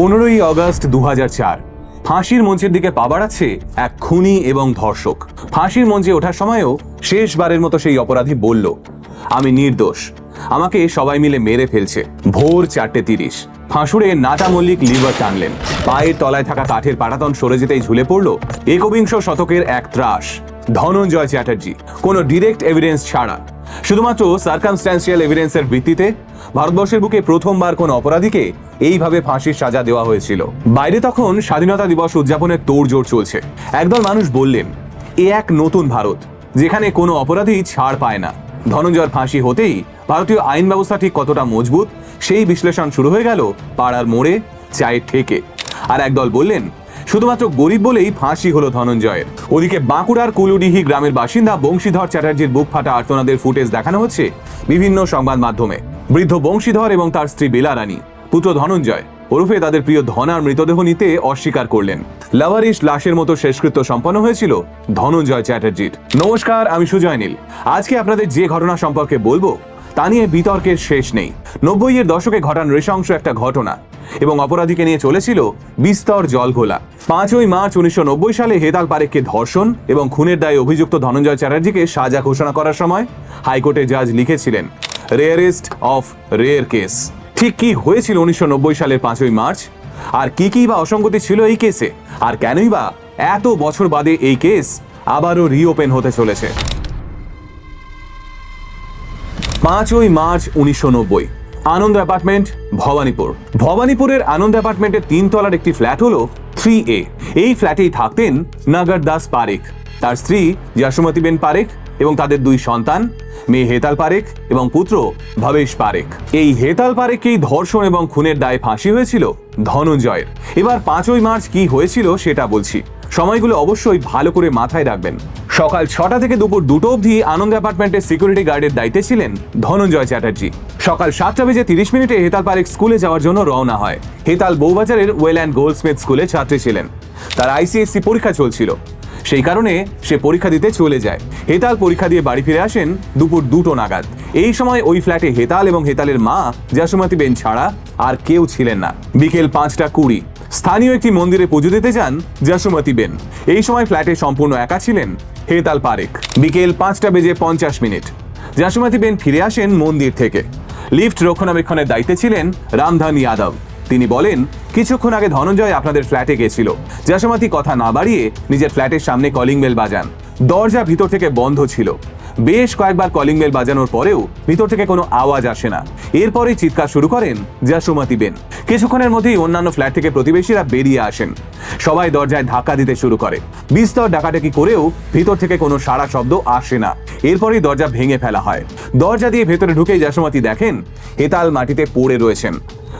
পনেরোই আগস্ট দু ফাঁসির মঞ্চের দিকে পা বাড়াচ্ছে এক খুনি এবং ধর্ষক। ফাঁসির মঞ্চে ওঠার সময়ও শেষবারের মতো সেই অপরাধী বলল, আমি নির্দোষ। আমাকে সবাই মিলে মেরে ফেলছে। ভোর চারটে তিরিশ। ফাঁসুড়ে নাটা মল্লিক লিভার টানলেন। পায়ের তলায় থাকা কাঠের পাটাতন সরে যেতেই ঝুলে পড়ল একবিংশ শতকের এক ত্রাস। ধনঞ্জয় চ্যাটার্জি। কোনো ডিরেক্ট এভিডেন্স ছাড়া শুধুমাত্র সার্কামস্ট্যান্সিয়াল এভিডেন্সের ভিত্তিতে ভারতবর্ষের বুকে প্রথমবার কোন অপরাধীকে এইভাবে ফাঁসির সাজা দেওয়া হয়েছিল। বাইরে তখন স্বাধীনতা দিবস উদযাপনের তোড়জোড় চলছে। একদল মানুষ বললেন, এ এক নতুন ভারত, যেখানে কোনো অপরাধী ছাড় পায় না। ধনঞ্জয়ের ফাঁসি হতেই ভারতীয় আইন ব্যবস্থা ঠিক কতটা মজবুত, সেই বিশ্লেষণ শুরু হয়ে গেল পাড়ার মোড়ে চায়ের ঠেকে। আর একদল বললেন শুধুমাত্র গরিব বলেই ফাঁসি হলো ধনঞ্জয়ের। ওদিকে বাঁকুড়ার কুলুডিহি গ্রামের বাসিন্দা বংশীধর চ্যাটার্জির বুক ফাটা আর্তনাদের ফুটেজ দেখানো হচ্ছে বিভিন্ন সংবাদ মাধ্যমে। বৃদ্ধ বংশীধর এবং তার স্ত্রী বেলা রানী পুত্র ধনঞ্জয় ওরফে তাদের প্রিয় ধনার মৃতদেহ নিতে অস্বীকার করলেন। লাভারিশ লাশের মতো শেষকৃত্য সম্পন্ন হয়েছিল ধনঞ্জয় চ্যাটার্জির। নমস্কার, আমি সুজয় নীল আজকে আপনাদের যে ঘটনা সম্পর্কে বলব, তা নিয়ে বিতর্কের শেষ নেই। নব্বইয়ের দশকে ঘটান নৃশংস একটা ঘটনা এবং অপরাধীকে নিয়ে চলেছিল বিস্তর জলঘোলা পাঁচই মার্চ উনিশশো নব্বই সালে হেতাল পারেককে ধর্ষণ এবং খুনের দায়ে অভিযুক্ত ধনঞ্জয় চ্যাটার্জিকে সাজা ঘোষণা করার সময় হাইকোর্টে জাজ লিখেছিলেন, রেয়ারেস্ট অফ রেয়ার কেস। ঠিক কি হয়েছিল উনিশশো নব্বই সালের পাঁচই মার্চ? আর কি কি বা অসঙ্গতি ছিল এই কেসে? আর কেনই বা এত বছর বাদে এই কেস আবারও রিওপেন হতে চলেছে? পাঁচই মার্চ উনিশশো নব্বই আনন্দ অ্যাপার্টমেন্ট ভবানীপুর। ভবানীপুরের আনন্দ অ্যাপার্টমেন্টের তিনতলার একটি ফ্ল্যাট হলো থ্রি এ। এই ফ্ল্যাটেই থাকতেন নাগার দাস পারেখ। তার স্ত্রী জাসুমতিবেন পারেখ এবং তাদের দুই সন্তান, মেয়ে হেতাল পারেখ এবং পুত্র ভবেশ পারেখ এই হেতাল পারেখকেই ধর্ষণ এবং খুনের দায়ে ফাঁসি হয়েছিল ধনঞ্জয়ের। এবার পাঁচই মার্চ কি হয়েছিল সেটা বলছি। সময়গুলো অবশ্যই ভালো করে মাথায় রাখবেন। সকাল ছটা থেকে দুপুর দুটো অবধি আনন্দ অ্যাপার্টমেন্টের সিকিউরিটি গার্ডের দায়িত্বে ছিলেন ধনঞ্জয় চ্যাটার্জি। সকাল সাতটা বেজে তিরিশ মিনিটে হেতাল পারেক স্কুলে যাওয়ার জন্য রওনা হয়। হেতাল বউবাজারের ওয়েল অ্যান্ড গোল্ডস্মিথ স্কুলে ছাত্রী ছিলেন। তার আইসিএসসি পরীক্ষা চলছিল। সেই কারণে সে পরীক্ষা দিতে চলে যায়। হেতাল পরীক্ষা দিয়ে বাড়ি ফিরে আসেন দুপুর দুটো নাগাদ। এই সময় ওই ফ্ল্যাটে হেতাল এবং হেতালের মা, জাসুমতি বেন ছাড়া আর কেউ ছিলেন না। বিকেল পাঁচটা কুড়ি। স্থানীয় একটি মন্দিরে পুজো দিতে যান জাসুমতি বেন। এই সময় ফ্ল্যাটে সম্পূর্ণ একা ছিলেন হেতাল পারেক। বিকেল পাঁচটা বেজে পঞ্চাশ মিনিট। জাসুমতি বেন ফিরে আসেন মন্দির থেকে। লিফট রক্ষণাবেক্ষণের দায়িত্বে ছিলেন রামধান যাদব। তিনি বলেন, কিছুক্ষণ আগে ধনঞ্জয় আপনাদের ফ্ল্যাটে গেছিল। জাসমাতি কথা না বাড়িয়ে নিজের ফ্ল্যাটের সামনে কলিং বেল বাজান। দরজা ভিতর থেকে বন্ধ ছিল। বেশ কয়েকবার কলিং বেল বাজানোর পরেও ভিতর থেকে কোনো আওয়াজ আসে না। এরপরেই চিৎকার শুরু করেন জাসুমতি বেন। কিছুক্ষণের মধ্যেই অন্যান্য ফ্ল্যাট থেকে প্রতিবেশীরা বেরিয়ে আসেন। সবাই দরজায় ধাক্কা দিতে শুরু করে। বিস্তর ডাকাডাকি করেও ভিতর থেকে কোনো সাড়া শব্দ আসে না। এরপরেই দরজা ভেঙে ফেলা হয়। দরজা দিয়ে ভেতরে ঢুকেই জাসুমতি দেখেন, হেতাল মাটিতে পড়ে রয়েছেন।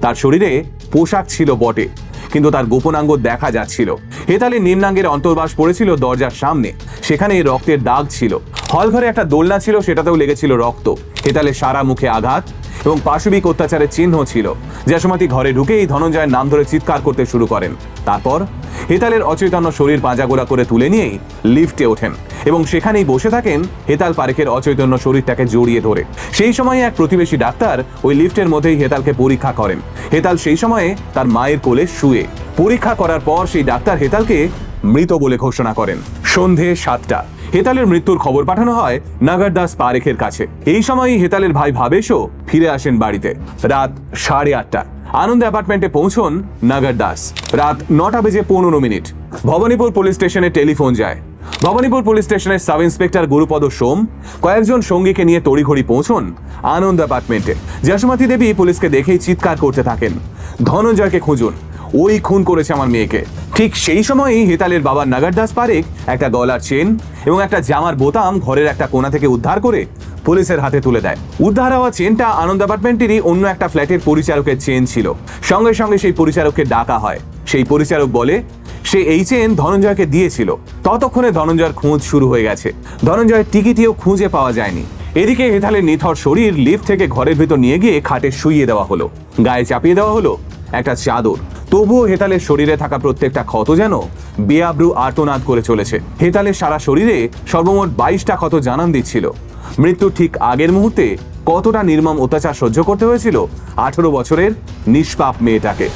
তার শরীরে পোশাক ছিল বটে। কিন্তু তার গোপনাঙ্গ দেখা যাচ্ছিল। হেতালে নিম্নাঙ্গের অন্তর্বাস পড়েছিল দরজার সামনে। সেখানে রক্তের দাগ ছিল। হলঘরে একটা দোলনা ছিল, সেটাতেও লেগেছিল রক্ত। হেতালে সারা মুখে আঘাত এবং পাশবিক অত্যাচারের চিহ্ন ছিল। জাসমাতি ঘরে ঢুকেই ধনঞ্জয়ের নাম ধরে চিৎকার করতে শুরু করেন। তারপর হেতালের অচৈতন্য শরীর পাঁজাগোড়া করে তুলে নিয়েই লিফটে ওঠেন এবং সেখানেই বসে থাকেন হেতাল পারেখের অচৈতন্য শরীরটাকে জড়িয়ে ধরে। সেই সময় এক প্রতিবেশী ডাক্তার ওই লিফটের মধ্যেই হেতালকে পরীক্ষা করেন। হেতাল সেই সময়ে তার মায়ের কোলে শুয়ে। পরীক্ষা করার পর সেই ডাক্তার হেতালকে মৃত বলে ঘোষণা করেন। সন্ধে সাতটা। হেতালের মৃত্যুর খবর পাঠানো হয় নাগার দাস পারেখের কাছে। এই সময়ই হেতালের ভাই ভাবেশও ফিরে আসেন বাড়িতে। রাত সাড়ে আটটা। আনন্দ অ্যাপার্টমেন্টে পৌঁছন নাগার দাস। রাত নটা বেজে পনেরো মিনিট। ভবানীপুর পুলিশ স্টেশনে টেলিফোন যায়। ভবানীপুর পুলিশ স্টেশনের সাব ইন্সপেক্টর গুরুপদ সোম, কয়েকজন সঙ্গীকে নিয়ে তড়িঘড়ি পৌঁছন আনন্দ অ্যাপার্টমেন্টে। জাসুমাতি দেবী পুলিশকে দেখেই চিৎকার করতে থাকেন। ধনঞ্জয়কে খুঁজুন। ওই খুন করেছে আমার মেয়েকে। ঠিক সেই সময়ই হেতালের বাবা নাগার দাস পারেক একটা গলার চেন এবং একটা জামার বোতাম ঘরের একটা কোণা থেকে উদ্ধার করে পুলিশের হাতে তুলে দেয়। উদ্ধার হওয়া চেনটা আনন্দ অ্যাপার্টমেন্টেরই অন্য একটা ফ্ল্যাটের পরিচারকের চেন ছিল। সঙ্গে সঙ্গে সেই পরিচারককে ডাকা হয়। সেই পরিচারক বলে, সে এই চেন ধনঞ্জয়কে দিয়েছিল। ততক্ষণে ধনঞ্জয়ের খোঁজ শুরু হয়ে গেছে। ধনঞ্জয়ের টিকিটিও খুঁজে পাওয়া যায়নি। এদিকে হেতালের নিথর শরীর লিফট থেকে ঘরের ভেতর নিয়ে গিয়ে খাটে শুইয়ে দেওয়া হলো। গায়ে চাপিয়ে দেওয়া হলো একটা চাদর। তবুও হেতালের শরীরে থাকা প্রত্যেকটা ক্ষত যেন বেআব্রু আর্তনাদ করে চলেছে। হেতালের সারা শরীরে সর্বমোট বাইশটা ক্ষত জানান দিচ্ছিল। মৃত্যুর ঠিক আগের মুহূর্তে কতটা নির্মম অত্যাচার সহ্য করতে হয়েছিল আঠেরো বছরের নিষ্পাপ মেয়েটাকে।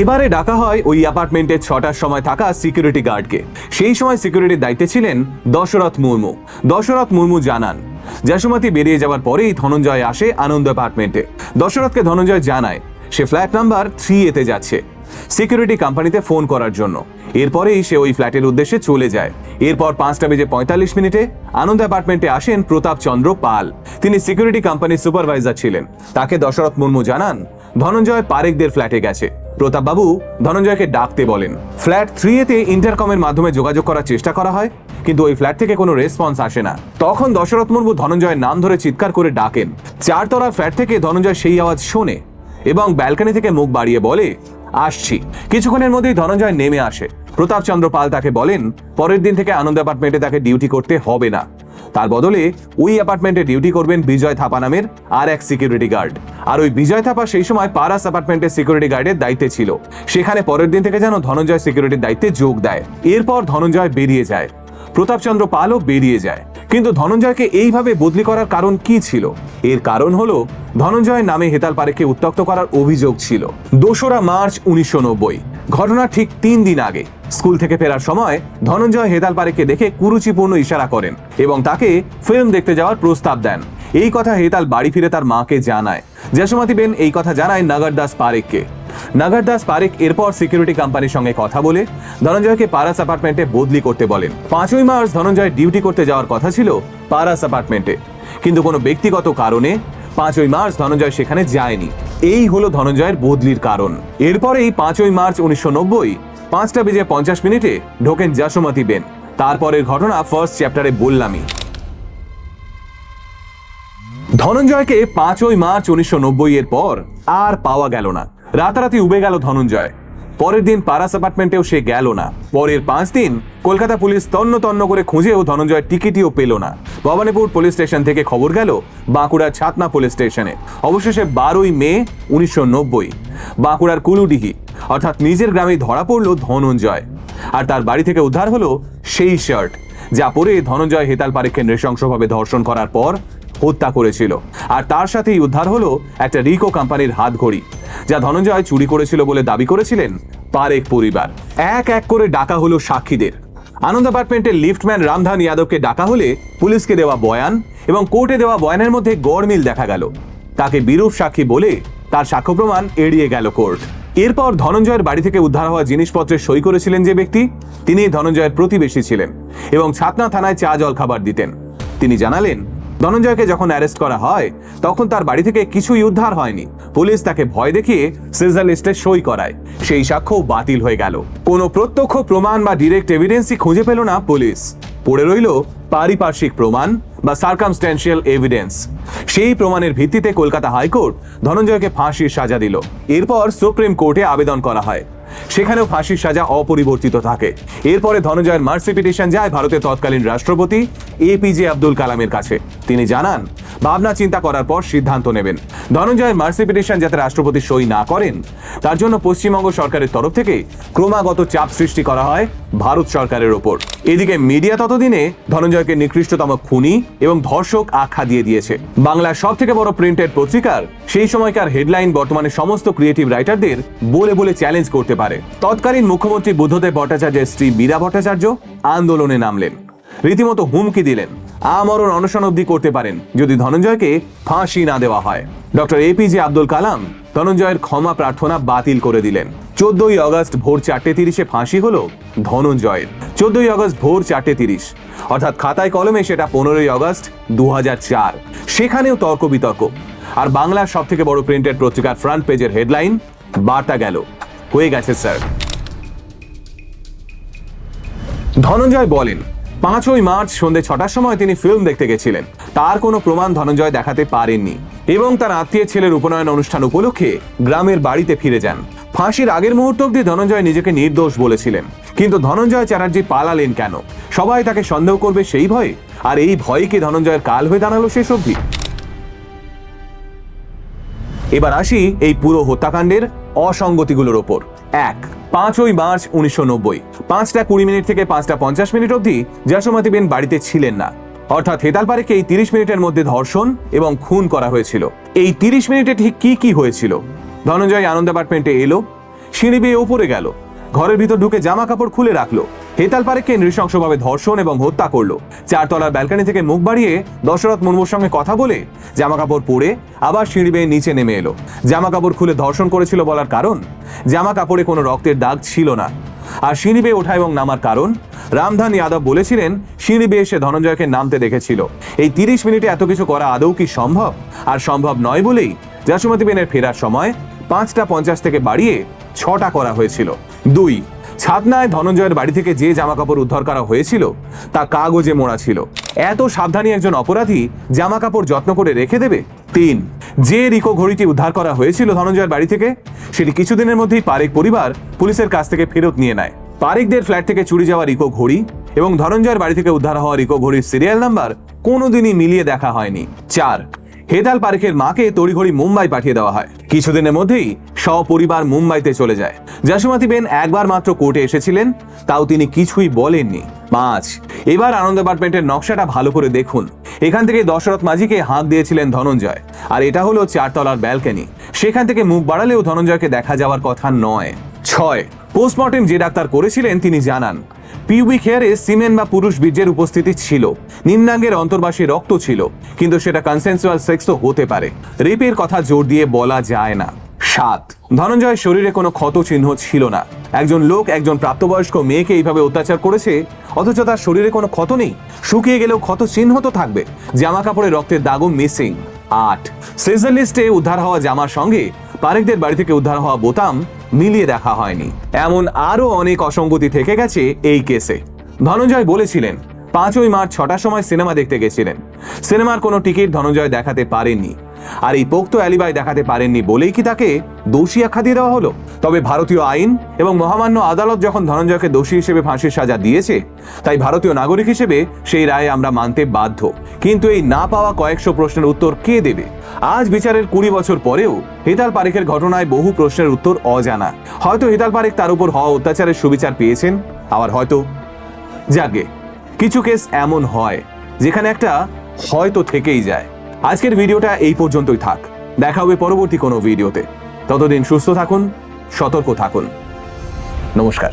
এবারে ডাকা হয় ওই অ্যাপার্টমেন্টে ছটার সময় থাকা সিকিউরিটি গার্ডকে। সেই সময় সিকিউরিটির দায়িত্বে ছিলেন দশরথ মুর্মু। দশরথ মুর্মু জানান যশোমতি বেরিয়ে যাওয়ার পরেই ধনঞ্জয় আসে আনন্দ অ্যাপার্টমেন্টে। দশরথকে ধনঞ্জয় জানায়, সে ফ্ল্যাট নাম্বার থ্রি এতে যাচ্ছে। সিকিউরিটি কোম্পানিতে ফোন করার জন্য। এরপরেই সে ওই ফ্ল্যাটের উদ্দেশ্যে চলে যায়। এরপর পাঁচটা বেজে পঁয়তাল্লিশ মিনিটে আনন্দ অ্যাপার্টমেন্টে আসেন প্রতাপ চন্দ্র পাল। তিনি সিকিউরিটি কোম্পানির সুপারভাইজার ছিলেন। তাকে দশরথ মুর্মু জানান, ধনঞ্জয় পারেকদের ফ্ল্যাটে গেছে। প্রতাপবাবু ধনঞ্জয়কে ডাকতে বলেন। ফ্ল্যাট থ্রি এতে ইন্টারকমের মাধ্যমে যোগাযোগ করার চেষ্টা করা হয়, কিন্তু ওই ফ্ল্যাট থেকে কোনো রেসপন্স আসে না। তখন দশরথ মুর্মু ধনঞ্জয়ের নাম ধরে চিৎকার করে ডাকেন। চারতলার ফ্ল্যাট থেকে ধনঞ্জয় সেই আওয়াজ শোনে এবং ব্যালকনি থেকে মুখ বাড়িয়ে বলে, আসছি। কিছুক্ষণের মধ্যেই ধনঞ্জয় নেমে আসে। প্রতাপচন্দ্র পাল তাকে বলেন, পরের দিন থেকে আনন্দ অ্যাপার্টমেন্টে তাকে ডিউটি করতে হবে না। তার বদলে ওই অ্যাপার্টমেন্টে ডিউটি করবেন বিজয় থাপা নামের আর এক সিকিউরিটি গার্ড। আর ওই বিজয় থাপা সেই সময় পারাস অ্যাপার্টমেন্টের সিকিউরিটি গার্ডের দায়িত্বে ছিল। সেখানে পরের দিন থেকে যেন ধনঞ্জয় সিকিউরিটির দায়িত্বে যোগ দেয়। এরপর ধনঞ্জয় বেরিয়ে যায়। প্রতাপচন্দ্র পালও বেরিয়ে যায়। কিন্তু ধনঞ্জয়কে এইভাবে বদলি করার কারণ কি ছিল? এর কারণ হলো ধনঞ্জয়ের নামে হেতাল পারেককে উত্তক্ত করার অভিযোগ ছিল। দোসরা মার্চ উনিশশো নব্বই। ঘটনার ঠিক তিন দিন আগে। স্কুল থেকে ফেরার সময় ধনঞ্জয় হেতাল পারেককে দেখে কুরুচিপূর্ণ ইশারা করেন এবং তাকে ফিল্ম দেখতে যাওয়ার প্রস্তাব দেন। এই কথা হেতাল বাড়ি ফিরে তার মাকে জানায়। যশোমতি বেন এই কথা জানায় নাগার দাস পারেককে। নাগার দাস পারেক এরপর সিকিউরিটি কোম্পানির সঙ্গে কথা বলে ধনঞ্জয়কে পারাস অ্যাপার্টমেন্টে বদলি করতে বলেন। পাঁচই মার্চ ধনঞ্জয় ডিউটি করতে যাওয়ার কথা ছিল পারাস অ্যাপার্টমেন্টে। কিন্তু কোনো ব্যক্তিগত কারণে পাঁচই মার্চ ধনঞ্জয় সেখানে যায়নি। এই হলো ধনঞ্জয়ের বদলির কারণ। এরপরেই পাঁচই মার্চ উনিশশো নব্বই, পাঁচটা বেজে পঞ্চাশ মিনিটে ঢোকেন যশোমতি বেন। তারপরের ঘটনা ফার্স্ট চ্যাপ্টারে বললামই। ধনঞ্জয়কে পাঁচই মার্চ উনিশশো নব্বই এর পর আর পাওয়া গেল না। রাতারাতি উবে গেল ধনঞ্জয়। পরের দিন পারাস অ্যাপার্টমেন্টেও সে গেল না। পরের পাঁচ দিন কলকাতা পুলিশ তন্ন তন্ন করে খুঁজেও ধনঞ্জয়ের টিকিটও পেল না। ভবানীপুর পুলিশ স্টেশন থেকে খবর গেল, বাঁকুড়ার ছাতনা পুলিশ স্টেশনে। অবশেষে বারোই মে, উনিশশো নব্বই। বাঁকুড়ার কুলুডিহি, অর্থাৎ নিজের গ্রামে ধরা পড়ল ধনঞ্জয়। আর তার বাড়ি থেকে উদ্ধার হলো সেই শার্ট, যা পরে ধনঞ্জয় হেতাল পারেককে নৃশংসভাবে ধর্ষণ করার পর হত্যা করেছিল। আর তার সাথেই উদ্ধার হলো একটা রিকো কোম্পানির হাত ঘড়ি যা ধনঞ্জয় চুরি করেছিল বলে দাবি করেছিলেন পারেক পরিবার। এক এক করে ডাকা হলো সাক্ষীদের। আনন্দ অ্যাপার্টমেন্টের লিফটম্যান রামধান যাদবকে ডাকা হলে পুলিশকে দেওয়া বয়ান এবং কোর্টে দেওয়া বয়ানের মধ্যে গড়মিল দেখা গেল। তাকে বিরূপ সাক্ষী বলে তার সাক্ষ্য প্রমাণ এড়িয়ে গেল কোর্ট। এরপর ধনঞ্জয়ের বাড়ি থেকে উদ্ধার হওয়া জিনিসপত্রে সই করেছিলেন যে ব্যক্তি, তিনি ধনঞ্জয়ের প্রতিবেশী ছিলেন এবং ছাতনা থানায় চা জল খাবার দিতেন। তিনি জানালেন ধনঞ্জয়কে যখন অ্যারেস্ট করা হয়, তখন তার বাড়ি থেকে কিছুই উদ্ধার হয়নি। পুলিশ তাকে ভয় দেখিয়ে সিজার লিস্টে সই করায়। সেই সাক্ষ্য বাতিল হয়ে গেল। কোনো প্রত্যক্ষ প্রমাণ বা ডিরেক্ট এভিডেন্সই খুঁজে পেল না পুলিশ। পড়ে রইল পারিপার্শ্বিক প্রমাণ বা সার্কামস্ট্যান্সিয়াল এভিডেন্স সেই প্রমাণের ভিত্তিতে কলকাতা হাইকোর্ট ধনঞ্জয়কে ফাঁসির সাজা দিল। এরপর সুপ্রিম কোর্টে আবেদন করা হয়। সেখানেও ফাঁসির সাজা অপরিবর্তিত থাকে। এরপরে ধনজয়ের মার্সি পিটিশন যায় ভারতের তৎকালীন রাষ্ট্রপতি এপিজে আব্দুল কালামের কাছে। তিনি জানান ভাবনা চিন্তা করার পর সিদ্ধান্ত নেবেন। ধনঞ্জয়ের মার্সি পিটিশন যাতে রাষ্ট্রপতি সই না করেন, তার জন্য পশ্চিমবঙ্গ সরকারের তরফ থেকে ক্রমাগত চাপ সৃষ্টি করা হয় ভারত সরকারের ওপর। এদিকে মিডিয়া ততদিনে ধনঞ্জয়কে নিকৃষ্টতম খুনি এবং ধর্ষক আখ্যা দিয়ে দিয়েছে। বাংলার সব থেকে বড় প্রিন্টেড পত্রিকার সেই সময়কার হেডলাইন বর্তমানে সমস্ত ক্রিয়েটিভ রাইটারদের বলে বলে চ্যালেঞ্জ করতে পারে। তৎকালীন মুখ্যমন্ত্রী বুদ্ধদেব ভট্টাচার্যের স্ত্রী মীরা ভট্টাচার্য আন্দোলনে নামলেন। রীতিমতো হুমকি দিলেন। আমরণ অনশন অবধি করতে পারেন, যদি ধনঞ্জয়কে ফাঁসি না দেওয়া হয়। ডক্টর এপিজে আব্দুল কালাম ধনঞ্জয়ের ক্ষমা প্রার্থনা বাতিল করে দিলেন। চোদ্দই আগস্ট ভোর চারটে তিরিশে ফাঁসি হলো ধনঞ্জয়ের। চোদ্দই আগস্ট ভোর চারটে তিরিশ, অর্থাৎ খাতায় কলমে সেটা পনেরোই আগস্ট দু সেখানেও তর্ক বিতর্ক। আর বাংলার সব থেকে বড় প্রিন্টেড পত্রিকার ফ্রন্ট পেজের হেডলাইন বার্তা গেল। হয়ে গেছে স্যার ধনঞ্জয় বলেন পাঁচই মার্চ সন্ধে ছটার সময় তিনি ফিল্ম দেখতে গেছিলেন। তার কোনো প্রমাণ ধনঞ্জয় দেখাতে পারেননি। এবং তার আত্মীয় ছেলের উপনয়ন অনুষ্ঠান উপলক্ষে গ্রামের বাড়িতে ফিরে যান। ফাঁসির আগের মুহূর্ত অব্দি ধনঞ্জয় নিজেকে নির্দোষ বলেছিলেন। কিন্তু ধনঞ্জয় চ্যাটার্জি পালালেন কেন? সবাই তাকে সন্দেহ করবে সেই ভয়ে? আর এই ভয় কি ধনঞ্জয়ের কাল হয়ে দাঁড়াল শেষ অবধি? এবার আসি এই পুরো হত্যাকাণ্ডের অসঙ্গতিগুলোর ওপর। এক পাঁচই মার্চ উনিশশো নব্বই। পাঁচটা কুড়ি মিনিট থেকে পাঁচটা পঞ্চাশ মিনিট অবধি যশোমতি বেন বাড়িতে ছিলেন না। অর্থাৎ হেতালপাড়েকে এই তিরিশ মিনিটের মধ্যে ধর্ষণ এবং খুন করা হয়েছিল। এই তিরিশ মিনিটে ঠিক কি কি হয়েছিল? ধনঞ্জয় আনন্দ অ্যাপার্টমেন্টে এলো, সিঁড়ি বেয়ে ওপরে গেল। ঘরের ভিতর ঢুকে জামা কাপড় খুলে রাখল। হেতাল পারেককে নৃশংসভাবে ধর্ষণ এবং হত্যা করল। চারতলার ব্যালকনি থেকে মুখ বাড়িয়ে দশরথ মুর্মুর সঙ্গে কথা বলে জামা কাপড় পরে আবার সিঁড়ি বেয়ে নিচে নেমে এলো। জামা কাপড় খুলে ধর্ষণ করেছিল বলার কারণ? জামা কাপড়ে কোনো রক্তের দাগ ছিল না। আর সিঁড়ি বেয়ে ওঠা এবং নামার কারণ? রামধান যাদব বলেছিলেন, সিঁড়ি বেয়ে সে ধনঞ্জয়কে নামতে দেখেছিল। এই তিরিশ মিনিটে এত কিছু করা আদৌ কি সম্ভব? আর সম্ভব নয় বলেই জাসুমতি বেনের ফেরার সময় পাঁচটা পঞ্চাশ থেকে বাড়িয়ে ছটা করা হয়েছিল। দুই, ছাদনায় ধনঞ্জয়ের বাড়ি থেকে যে জামা কাপড় উদ্ধার করা হয়েছিল, তা কাগজে মোড়া ছিল। এত সাবধানী একজন অপরাধী জামা কাপড় যত্ন করে রেখে দেবে? তিন, যে রিকো ঘড়িটি উদ্ধার করা হয়েছিল ধনঞ্জয়ের বাড়ি থেকে, সেটি কিছুদিনের মধ্যেই পারেক পরিবার পুলিশের কাছ থেকে ফেরত নিয়ে নেয়। পারেকদের ফ্ল্যাট থেকে চুরি যাওয়া রিকো ঘড়ি এবং ধনঞ্জয়ের বাড়ি থেকে উদ্ধার হওয়া রিকো ঘড়ির সিরিয়াল নাম্বার কোনোদিনই মিলিয়ে দেখা হয়নি। চার হেতাল পারেকের মাকে তড়িঘড়ি মুম্বাই পাঠিয়ে দেওয়া হয়। কিছুদিনের মধ্যেই সপরিবার মুম্বাইতে চলে যায়। জাসুমাতি বেন একবার মাত্র কোর্টে এসেছিলেন, তাও তিনি কিছুই বলেননি। পাঁচ এবার আনন্দ অ্যাপার্টমেন্টের নকশাটা ভালো করে দেখুন। এখান থেকে দশরথ মাঝিকে হাঁক দিয়েছিলেন ধনঞ্জয়। আর এটা হলো চারতলার ব্যালকনি। সেখান থেকে মুখ বাড়ালেও ধনঞ্জয়কে দেখা যাওয়ার কথা নয়। ছয়, পোস্টমর্টেম যে ডাক্তার করেছিলেন তিনি জানান পিউবিক হেয়ারে সিমেন বা পুরুষ বীর্যের উপস্থিতি ছিল। নিম্নাঙ্গের অন্তর্বাসী রক্ত ছিল, কিন্তু সেটা কনসেন্সুয়াল সেক্স তো হতে পারে। রেপের কথা জোর দিয়ে বলা যায় না। সাত, ধনঞ্জয়ের শরীরে কোনো ক্ষত চিহ্ন ছিল না। একজন লোক একজন প্রাপ্তবয়স্ক মেয়েকে এইভাবে অত্যাচার করেছে, অথচ তার শরীরে কোনো ক্ষত নেই। শুকিয়ে গেলেও ক্ষত চিহ্ন তো থাকবে। জামা কাপড়ে রক্তের দাগও মিসিং আট, সিজার লিস্টে উদ্ধার হওয়া জামার সঙ্গে পারেকদের বাড়ি থেকে উদ্ধার হওয়া বোতাম মিলিয়ে দেখা হয়নি। এমন আরও অনেক অসঙ্গতি থেকে গেছে এই কেসে। ধনঞ্জয় বলেছিলেন, পাঁচই মার্চ ছটার সময় সিনেমা দেখতে গেছিলেন। সিনেমার কোনো টিকিট ধনঞ্জয় দেখাতে পারেননি। আর এই পোক্ত অ্যালিবাই দেখাতে পারেননি বলেই কি তাকে দোষী আখ্যা দিয়ে দেওয়া হলো? তবে ভারতীয় আইন এবং মহামান্য আদালত যখন ধনঞ্জয়কে দোষী হিসেবে ফাঁসির সাজা দিয়েছে, তাই ভারতীয় নাগরিক হিসেবে সেই রায় আমরা মানতে বাধ্য। কিন্তু এই না পাওয়া কয়েকশো প্রশ্নের উত্তর কে দেবে? আজ বিচারের কুড়ি বছর পরেও হিতাল পারেখের ঘটনায় বহু প্রশ্নের উত্তর অজানা। হয়তো হিতাল পারেখ তার উপর হওয়া অত্যাচারের সুবিচার পেয়েছেন, আবার হয়তো যাগে কিছু কেস এমন হয়, যেখানে একটা হয়তো থেকেই যায়। আজকের ভিডিওটা এই পর্যন্তই থাক। দেখা হবে পরবর্তী কোনো ভিডিওতে। ততদিন সুস্থ থাকুন, সতর্ক থাকুন। নমস্কার।